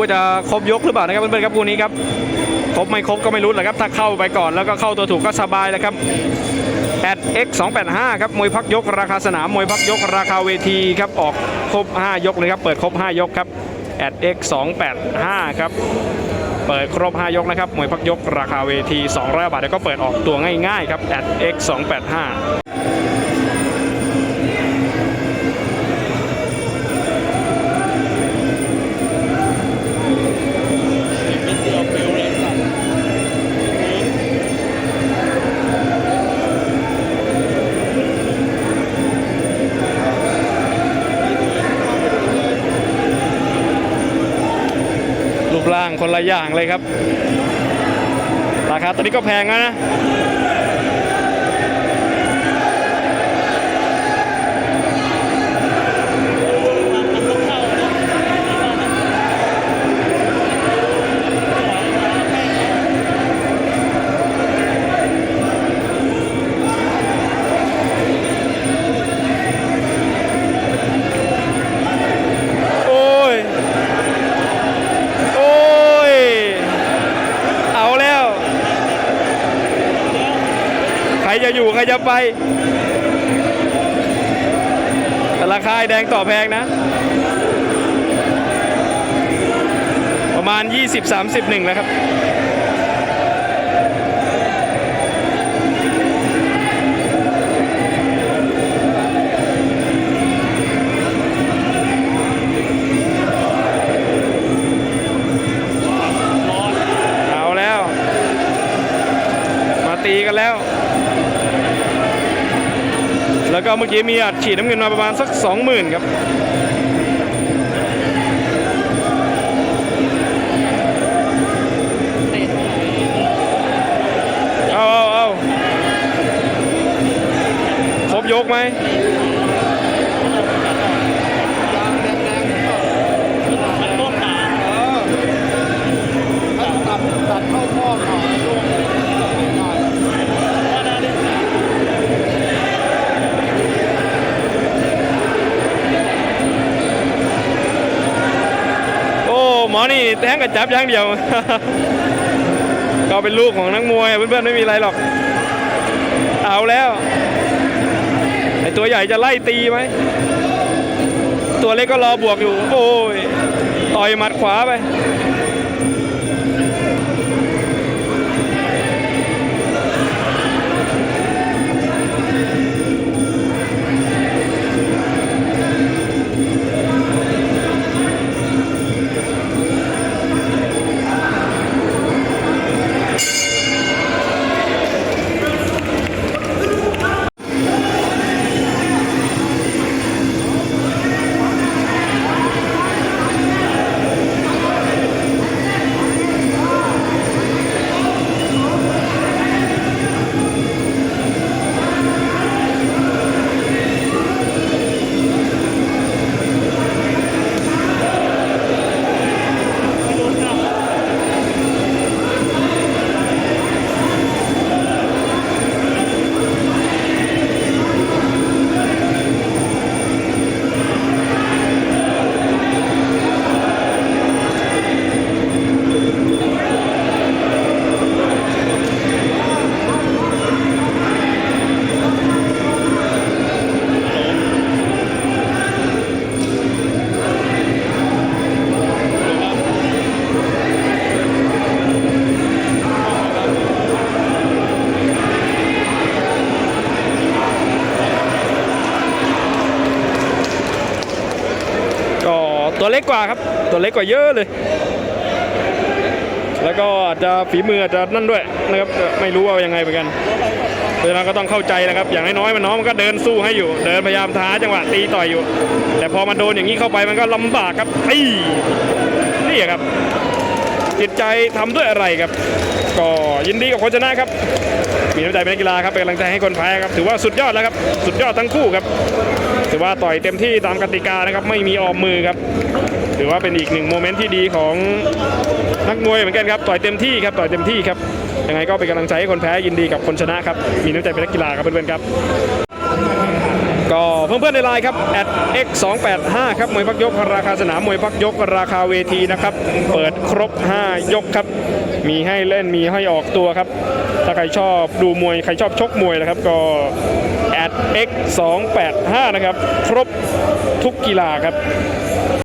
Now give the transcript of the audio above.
ว่าจะครบยกหรือเปล่านะครับเพื่อนๆครับคู่นี้ครับครบไม่ครบก็ไม่รู้แหละครับ ถ้าเข้าไปก่อนแล้วก็เข้าตัวถูกก็สบายแล้วครับ 8x 285 ครับมวยพักยกราคาสนามมวยพักยกราคาเวทีครับออกครบ 5 ยกเลยครับเปิดครบ 5 ยกครับ 8x 285 ครับเปิดครบ 5 ยกนะครับมวยพักยกราคาเวที200บาทแล้วก็เปิดออกตัวง่ายๆครับ 8x 285 คนละอย่างเลยครับ ราคาตอนนี้ก็แพงแล้วนะ จะอยู่ใครจะไป แต่ราคาแดงต่อแพงนะ ประมาณ 20-30หนึ่งแล้วครับเอาแล้วมาตีกันแล้ว แล้วก็เมื่อกี้มีอัดฉีดน้ำเงินมาประมาณสักสองหมื่นครับเอาเอาเอาครบยกไหม อ้หมอนี่แทงกับจับอย่างเดียว ก็เป็นลูกของนักมวยเพื่อนๆไม่มีอะไรหรอก เอาแล้วไอตัวใหญ่จะไล่ตีไหมตัวเล็กก็รอบวกอยู่ โอ้ยต่อยหมัดขวาไป ตัวเล็กกว่าครับ ตัวเล็กกว่าเยอะเลย แล้วก็จะฝีมือจะนั่นด้วยนะครับไม่รู้ว่ายังไงเหมือนกันเพราะฉะนั้นก็ต้องเข้าใจนะครับ อย่างน้อยๆมันน้องมันก็เดินสู้ให้อยู่ เดินพยายามท้าจังหวะตีต่อยอยู่ แต่พอมาโดนอย่างนี้เข้าไปมันก็ลำบากครับอีนี่ครับ จิตใจทำด้วยอะไรครับ ก็ยินดีกับคนชนะครับ มีน้ำใจเป็นนักกีฬาครับเป็นกำลังใจให้คนแพ้ครับถือว่าสุดยอดแล้วครับ สุดยอดทั้งคู่ครับ ถือว่าต่อยเต็มที่ตามกติกานะครับไม่มีออมมือครับถือว่าเป็นอีกหนึ่งโมเมนต์ที่ดีของนักมวยเหมือนกันครับต่อยเต็มที่ครับต่อยเต็มที่ครับยังไงก็เป็นกำลังใจให้คนแพ้ยินดีกับคนชนะครับมีน้ำใจเป็นนักกีฬาครับเพื่อนๆครับก็เพื่อนๆในไลน์ครับ x 2 8 5ครับมวยพักยกราคาสนามมวยพักยกราคาเวทีนะครับเปิดครบ 5 ยกครับ มีให้เล่นมีให้ออกตัวครับ ถ้าใครชอบดูมวยใครชอบชกมวยนะครับก็ X285 นะครับ ครบทุกกีฬาครับ